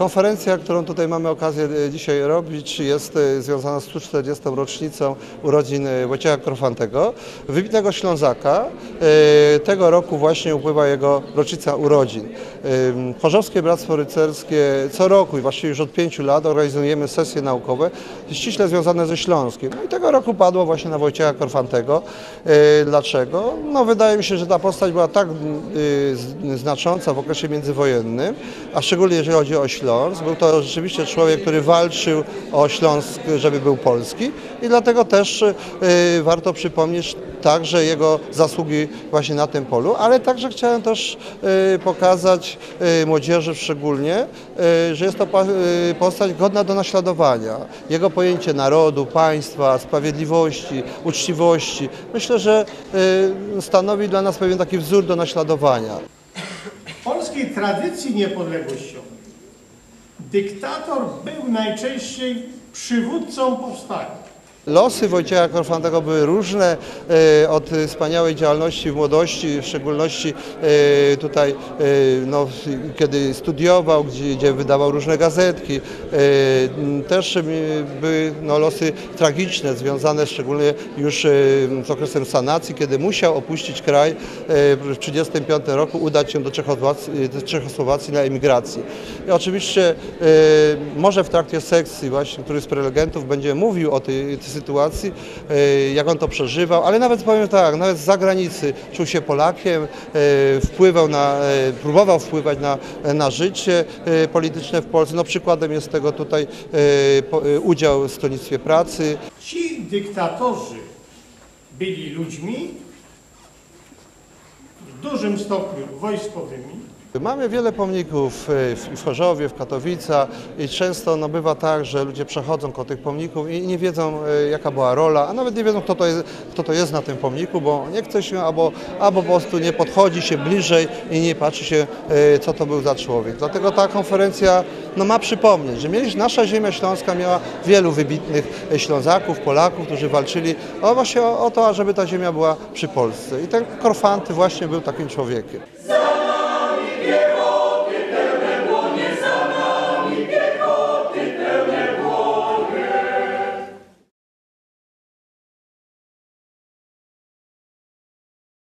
Konferencja, którą tutaj mamy okazję e, dzisiaj robić, jest e, związana z 140. rocznicą urodzin e, Wojciecha Korfantego, wybitnego Ślązaka. Tego roku właśnie upływa jego rocznica urodzin. Chorzowskie Bractwo Rycerskie co roku i właściwie już od pięciu lat organizujemy sesje naukowe ściśle związane ze Śląskiem. No i tego roku padło właśnie na Wojciecha Korfantego. Dlaczego? No wydaje mi się, że ta postać była tak y, znacząca w okresie międzywojennym, a szczególnie jeżeli chodzi o Śląsk. Był to rzeczywiście człowiek, który walczył o Śląsk, żeby był polski i dlatego też y, warto przypomnieć także jego zasługi właśnie na tym polu, ale także chciałem też y, pokazać y, młodzieży szczególnie, że jest to postać godna do naśladowania. Jego pojęcie narodu, państwa, sprawiedliwości, uczciwości, myślę, że stanowi dla nas pewien taki wzór do naśladowania. Polskiej tradycji niepodległościowej dyktator był najczęściej przywódcą powstania. Losy Wojciecha Korfantego były różne, e, od wspaniałej działalności w młodości, w szczególności e, tutaj, e, no, kiedy studiował, gdzie, gdzie wydawał różne gazetki. Też były no, losy tragiczne, związane szczególnie już z okresem sanacji, kiedy musiał opuścić kraj w 1935 roku, udać się do Czechosłowacji, do Czechosłowacji na emigrację. I oczywiście może w trakcie sekcji właśnie któryś z prelegentów będzie mówił o tej, tej sytuacji, e, jak on to przeżywał, ale nawet powiem tak, nawet z zagranicy czuł się Polakiem, e, wpływał na, e, próbował wpływać na, na życie polityczne w Polsce. No przykładem jest tego tutaj udział w Stronnictwie Pracy, Ci dyktatorzy byli ludźmi w dużym stopniu wojskowymi, Mamy wiele pomników e, w Chorzowie, w Katowicach i często no, bywa tak, że ludzie przechodzą koło tych pomników i nie wiedzą e, jaka była rola, a nawet nie wiedzą kto to jest, kto to jest na tym pomniku, bo nie chce się albo, albo po prostu nie podchodzi się bliżej i nie patrzy się e, co to był za człowiek. Dlatego ta konferencja no, ma przypomnieć, że mieliśmy, nasza ziemia śląska miała wielu wybitnych Ślązaków, Polaków, którzy walczyli o, właśnie o, o to, żeby ta ziemia była przy Polsce. I ten Korfanty właśnie był takim człowiekiem.